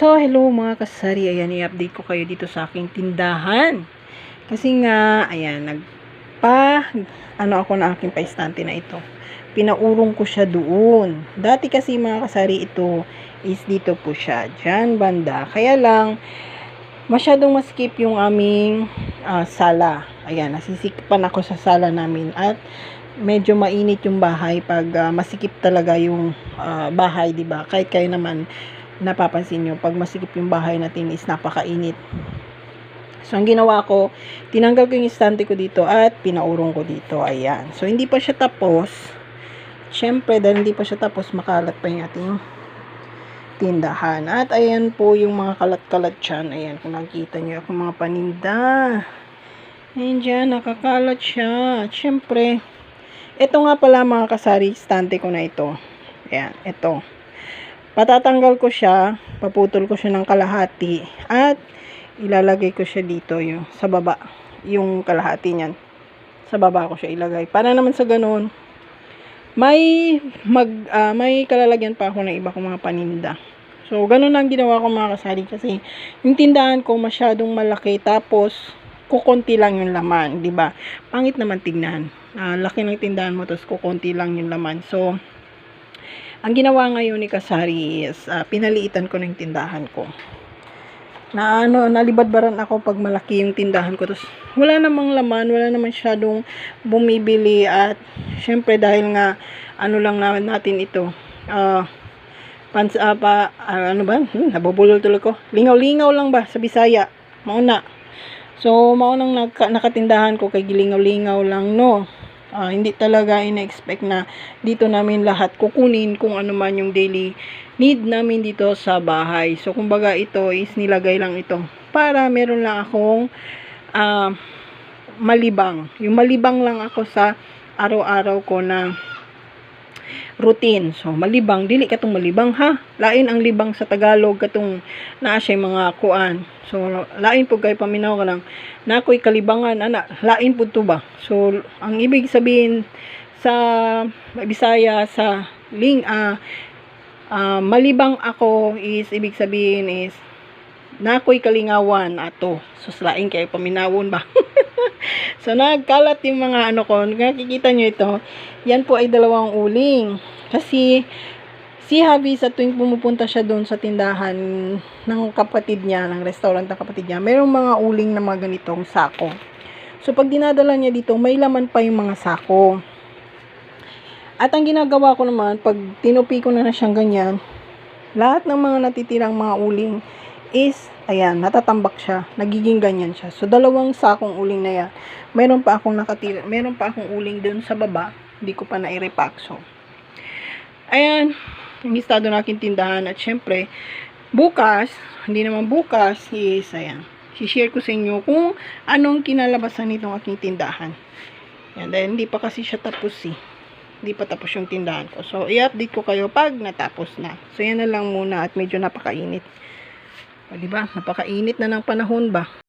So, hello mga kasari. Ayan, i-update ko kayo dito sa aking tindahan. Kasi nga, ayan, nagpa, ano ako na aking paistante na ito. Pinaurong ko siya doon. Dati kasi mga kasari, ito is dito po siya. Diyan, banda. Kaya lang, masyadong maskip yung aming ah, sala. Ayan, nasisikipan ako sa sala namin. At medyo mainit yung bahay pag ah, masikip talaga yung ah, bahay, 'di ba? Kahit kayo naman napapansin nyo, pag masikip yung bahay natin is napakainit. So, ang ginawa ko, tinanggal ko yung istante ko dito at pinaurong ko dito. Ayan. So, hindi pa siya tapos. Siyempre, dahil hindi pa siya tapos, makalat pa yung ating tindahan. At ayan po yung mga kalat-kalat dyan. Ayan, kung nakikita nyo yung mga paninda. Ayan dyan, nakakalat siya. At syempre, ito nga pala mga kasari, istante ko na ito. Ayan, ito. Patatanggal ko siya, paputol ko siya ng kalahati, at ilalagay ko siya dito yung sa baba, yung kalahati niyan. Sa baba ko siya ilagay. Para naman sa ganun, may mag ah, may kalalagyan pa ako ng iba kong mga paninda. So, ganun ang ginawa ko mga kasari kasi yung tindahan ko masyadong malaki tapos kukonti lang yung laman, 'di ba? Pangit naman tignan. Ah, laki ng tindahan mo tapos kukonti lang yung laman. So, ang ginawa ngayon ni Kasari is ah, pinaliitan ko ng tindahan ko. Na ano, nalibadbaran ako pag malaki yung tindahan ko. Tapos wala namang laman, wala naman masyadong bumibili at syempre dahil nga ano lang naman natin ito. Ah pans ah, pa ah, ano ba? Hmm, nabubulol tuloy ko. Lingaw-lingaw lang ba sa Bisaya? Mauna. So, maunang naka, nakatindahan ko kay gilingaw-lingaw lang no. Ah, hindi talaga ina-expect na dito namin lahat kukunin kung ano man yung daily need namin dito sa bahay. So, kumbaga ito is nilagay lang ito para meron lang akong ah, malibang. Yung malibang lang ako sa araw-araw ko na routine. So, malibang. Dili katong malibang ha. Lain ang libang sa Tagalog katong naa siya mga kuan. So, lain po kay paminaw ka lang. Na ako'y kalibangan, ana. Lain po to ba? So, ang ibig sabihin sa Bisaya, sa ling, ah, ah, malibang ako is, ibig sabihin is, na ako'y kalingawan ato. So, lain kay paminawon ba? so, nagkalat yung mga ano ko. Nakikita nyo ito. Yan po ay dalawang uling. Kasi, si Javi sa tuwing pumupunta siya doon sa tindahan ng kapatid niya, ng restaurant ng kapatid niya, mayroong mga uling na mga ganitong sako. So, pag dinadala niya dito, may laman pa yung mga sako. At ang ginagawa ko naman, pag tinupi ko na na siyang ganyan, lahat ng mga natitirang mga uling is, ayan, natatambak siya. Nagiging ganyan siya. So, dalawang sakong uling na yan. Meron pa akong nakatira, meron pa akong uling doon sa baba. Hindi ko pa na-repack. So, ayan, ang estado na aking tindahan. At syempre, bukas, hindi naman bukas, is, ayan, share ko sa inyo kung anong kinalabasan nitong aking tindahan. Yan, dahil hindi pa kasi siya tapos eh. Hindi pa tapos yung tindahan ko. So, i-update ko kayo pag natapos na. So, yan na lang muna at medyo napakainit. O, diba? Napakainit na ng panahon ba?